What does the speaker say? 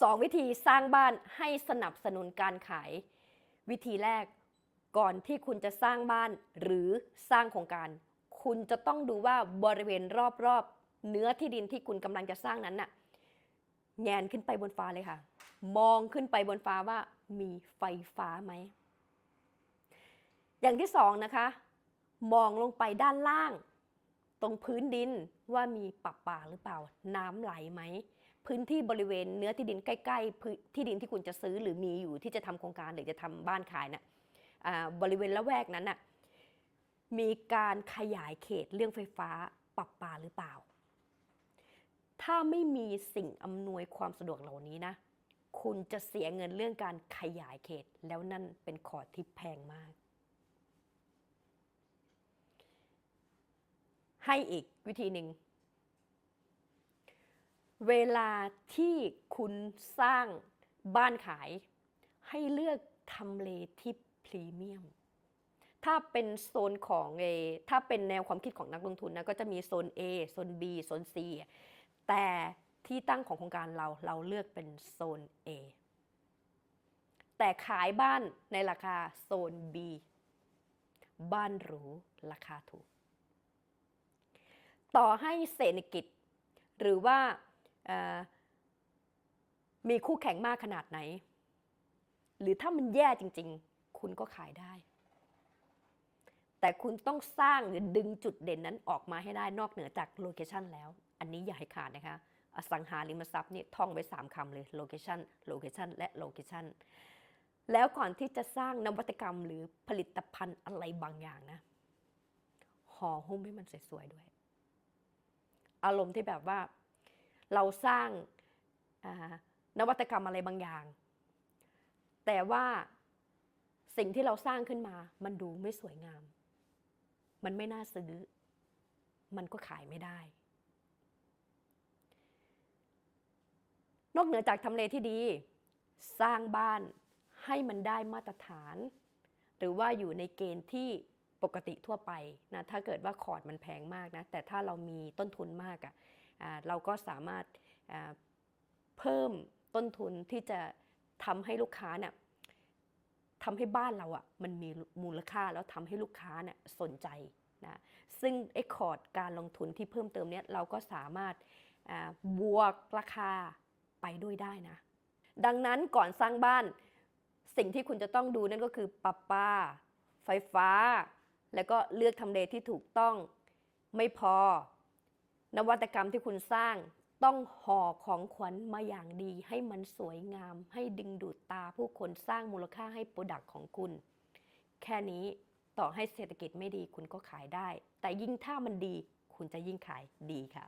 สองวิธีสร้างบ้านให้สนับสนุนการขาย วิธีแรกก่อนที่คุณจะสร้างบ้านหรือสร้างโครงการ คุณจะต้องดูว่าบริเวณรอบๆ เนื้อที่ดินที่คุณกำลังจะสร้างนั้นน่ะแงนขึ้นไปบนฟ้าเลยค่ะ มองขึ้นไปบนฟ้าว่ามีไฟฟ้าไหม อย่างที่สองนะคะ มองลงไปด้านล่าง ตรงพื้นดินว่ามีปรับป่าหรือเปล่า น้ำไหลไหม พื้นที่บริเวณเนื้อที่ดินใกล้ๆที่ดินที่คุณจะซื้อหรือมีอยู่ที่จะทำโครงการหรือจะทำบ้านขายน่ะอ่าบริเวณละแวกนั้นน่ะมีการขยายเขตเรื่องไฟฟ้าปรับปาหรือเปล่า ถ้าไม่มีสิ่งอำนวยความสะดวกเหล่านี้นะ คุณจะเสียเงินเรื่องการขยายเขตแล้วนั่นเป็นคอที่แพงมาก ให้อีกวิธีหนึ่ง เวลาที่คุณสร้างบ้านขาย ให้เลือกทำเลที่พรีเมียม ถ้าเป็นโซนของเอถ้าเป็นแนวความคิดของนักลงทุนนะก็จะมีโซน A โซน B โซน C แต่ที่ตั้งของโครงการเราเราเลือกเป็นโซน A แต่ขายบ้านในราคาโซน B บ้านหรูราคาถูก ต่อให้เศรษฐกิจ หรือว่า มีคู่แข่งมากขนาดไหน หรือถ้ามันแย่จริง ๆ คุณก็ขายได้ แต่คุณต้องสร้างหรือดึงจุดเด่นนั้นออกมาให้ได้นอกเหนือจากโลเคชันแล้ว อันนี้อย่าให้ขาดนะคะ อสังหาริมทรัพย์นี่ท่องไว้ 3คำเลยโลเคชันโลเคชันและโลเคชันแล้วก่อนที่จะสร้างนวัตกรรมหรือผลิตภัณฑ์อะไรบางอย่างนะห่อหุ้มให้มันสวยๆด้วย อารมณ์ที่แบบว่า เราสร้างานวัตกรรมอะไรบางอย่าง แต่ว่าสิ่งที่เราสร้างขึ้นมา มันดูไม่สวยงาม มันไม่น่าซื้อ มันก็ขายไม่ได้ นอกเหนือจากทำเลที่ดี สร้างบ้านให้มันได้มาตรฐาน หรือว่าอยู่ในเกณฑ์ที่ปกติทั่วไปนะถ้าเกิดว่าคอร์ดมันแพงมากนะ แต่ถ้าเรามีต้นทุนมากอะ่ะ เราก็สามารถเพิ่มต้นทุนที่จะทำให้ลูกค้าเนี่ยทำให้บ้านเราอะ่ะมันมีมูลค่าแล้วทำให้ลูกค้าเนี่ยสนใจนะซึ่งไอ้คอร์ดการลงทุนที่เพิ่มเติมเนี้ยเราก็สามารถบวกราคาไปด้วยได้นะ ดังนั้นก่อนสร้างบ้านสิ่งที่คุณจะต้องดูนั่นก็คือปรับปาไฟฟ้า แล้วก็เลือกทำเลที่ถูกต้องไม่พอ นวัตกรรมที่คุณสร้างต้องห่อของขวัญมาอย่างดี ให้มันสวยงาม ให้ดึงดูดตาผู้คนสร้างมูลค่าให้โปรดักต์ของคุณ แค่นี้ต่อให้เศรษฐกิจไม่ดีคุณก็ขายได้ แต่ยิ่งถ้ามันดี คุณจะยิ่งขายดีค่ะ